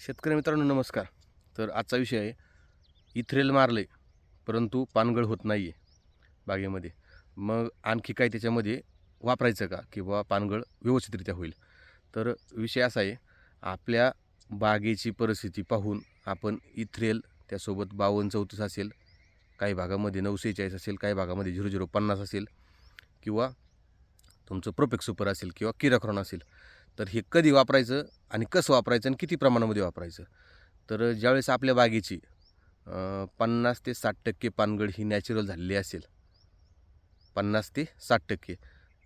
शेतकरी मित्रांनो नमस्कार. तर आजचा विषय आहे इथ्रेल मारले परंतु पानगळ होत नाही आहे बागेमध्ये. मग आणखी काय त्याच्यामध्ये वापरायचं का किंवा पानगळ व्यवस्थितरित्या होईल? तर विषय असा आहे आपल्या बागेची परिस्थिती पाहून आपण इथ्रेल त्यासोबत बावन्न चौतीस असेल काही भागामध्ये नऊशे चाळीस असेल काही भागामध्ये झिरो झिरो पन्नास असेल किंवा तुमचं प्रोपेक्स सुपर असेल किंवा किराक्रॉन असेल तर हे कधी वापरायचं आणि कसं वापरायचं आणि किती प्रमाणामध्ये वापरायचं? तर ज्यावेळेस आपल्या बागेची पन्नास ते साठ टक्के पानगळ ही नॅचरल झालेली असेल पन्नास ते साठ टक्के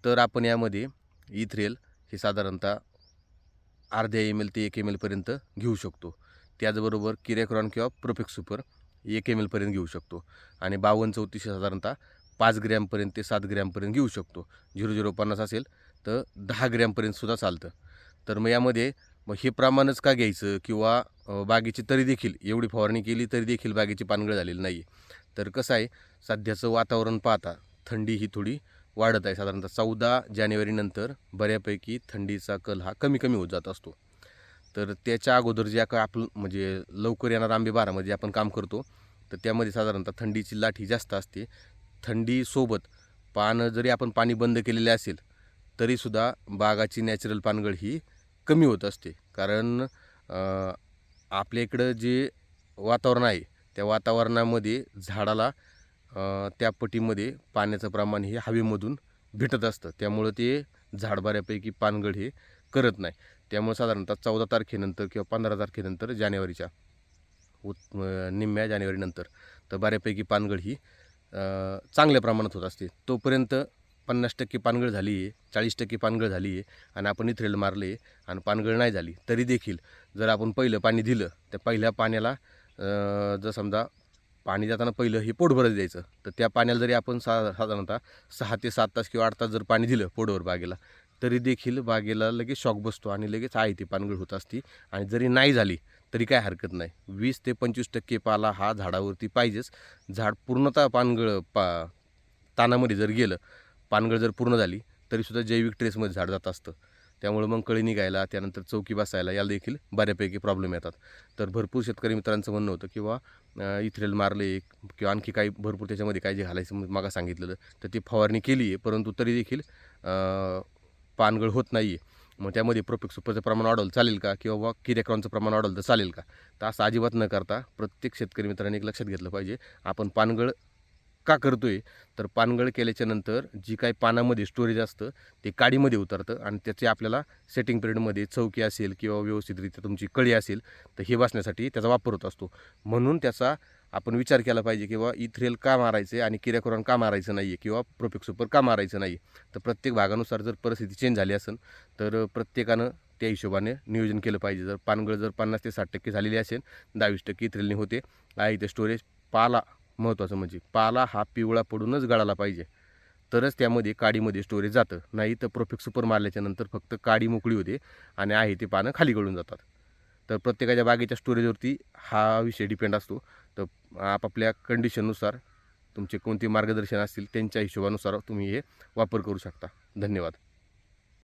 तर आपण यामध्ये इथरेल हे साधारणतः अर्ध्या एम एल ते एक एम एलपर्यंत घेऊ शकतो. त्याचबरोबर किरेक्रॉन किंवा प्रोफेक्स सुपर एक एम एलपर्यंत घेऊ शकतो आणि बावन्न चौतीसशे साधारणतः पाच ग्रॅमपर्यंत ते सात ग्रॅमपर्यंत घेऊ शकतो. झिरो झिरो पन्नास असेल तर दहा ग्रॅमपर्यंत सुद्धा चालतं. तर मग यामध्ये मग हे प्रमाणच का घ्यायचं? किंवा बागेची तरी देखील एवढी फवारणी केली तरी देखील बागेची पानगळ झालेली नाही तर कसं आहे सध्याचं वातावरण पाहता थंडी ही थोडी वाढत आहे. साधारणतः चौदा जानेवारीनंतर बऱ्यापैकी थंडीचा कल हा कमी कमी होत जात असतो. तर त्याच्या अगोदर जे का आपण म्हणजे लवकर येणार आंबे बारामध्ये आपण काम करतो तर त्यामध्ये साधारणतः थंडीची लाट ही जास्त असते. थंडीसोबत पानं जरी आपण पाणी बंद केलेले असेल तरीसुद्धा बागाची नॅचरल पानगळ ही कमी होत असते. कारण आपल्या इकडं जे वातावरण आहे त्या वातावरणामध्ये झाडाला त्या पटीमध्ये पाण्याचं प्रमाण हे हवेमधून भेटत असतं. त्यामुळं ते झाड बऱ्यापैकी पानगळ हे करत नाही. त्यामुळे साधारणतः चौदा तारखेनंतर किंवा पंधरा तारखेनंतर जानेवारीच्या उत् निम्म्या जानेवारीनंतर तर बऱ्यापैकी पानगळ ही चांगल्या प्रमाणात होत असते. तोपर्यंत पन्नास टक्के पानगळ झाली आहे चाळीस टक्के पानगळ झाली आहे आणि आपण इथरेल मारले आणि पानगळ नाही झाली तरी देखील जर आपण पहिलं पाणी दिलं त्या पहिल्या पाण्याला जर समजा पाणी जाताना पहिलं हे पोटभर द्यायचं तर त्या पाण्याला जरी आपण सा साधारणतः सहा ते सात तास किंवा आठ तास जर पाणी दिलं पोटभर बागेला तरी देखील बागेला लगेच शॉक बसतो आणि लगेच आहे ती पानगळ होत असती आणि जरी नाही झाली तरी काय हरकत नाही. वीस ते पंचवीस टक्के पाला हा झाडावरती पाहिजेच. झाड पूर्णतः पानगळ पा तानामध्ये जर गेलं पानगळ जर पूर्ण झाली तरीसुद्धा जैविक ट्रेसमध्ये झाड जात असतं. त्यामुळे मग कळी निघायला त्यानंतर चौकी बसायला याला देखील बऱ्यापैकी प्रॉब्लेम येतात. तर भरपूर शेतकरी मित्रांचं म्हणणं होतं किंवा इथरेल मारले किंवा आणखी काही भरपूर त्याच्यामध्ये काय जे घालायचं मग मागा सांगितलेलं तर ती फवारणी केली आहे परंतु तरी देखील पानगळ होत नाही आहे मग त्यामध्ये प्रोपिक सुपरचं प्रमाण वाढवलं चालेल का? किंवा बा किरेक्रॉनचं प्रमाण वाढवलं तर चालेल का? तर असं अजिबात न करता प्रत्येक शेतकरी मित्रांनी एक लक्षात घेतलं पाहिजे आपण पानगळ का करतो आहे तर पानगळ केल्याच्यानंतर जी काही पानामध्ये स्टोरेज असतं ते काडीमध्ये उतरतं आणि त्याचे आपल्याला सेटिंग पिरियडमध्ये चौकी असेल किंवा व्यवस्थितरित्या तुमची कळी असेल तर हे वाचण्यासाठी त्याचा वापर होत असतो. म्हणून त्याचा आपण विचार केला पाहिजे किंवा इथ्रेल का मारायचे आणि किऱ्याकुरान का मारायचं नाही आहे किंवा प्रोपेक्स सुपर का मारायचं नाही तर प्रत्येक भागानुसार जर परिस्थिती चेंज झाली असेल तर प्रत्येकानं त्या हिशोबाने नियोजन केलं पाहिजे. जर पानगळ जर पन्नास ते साठ टक्के झालेली असेल दहावीस टक्के इथ्रेलने होते. आहे ते स्टोरेज पाला महत्त्वाचं म्हणजे पाला हा पिवळा पडूनच गळाला पाहिजे. तरच त्यामध्ये काडीमध्ये स्टोरेज जातं. नाही तर प्रोफेक्ट सुपर मारल्याच्या नंतर फक्त काडी मोकळी होते आणि आहे ते पानं खाली गळून जातात. तर प्रत्येकाच्या बागेच्या स्टोरेजवरती हा विषय डिपेंड असतो. तर आपापल्या कंडिशननुसार तुमचे कोणते मार्गदर्शन असतील त्यांच्या हिशोबानुसार तुम्ही हे वापर करू शकता. धन्यवाद.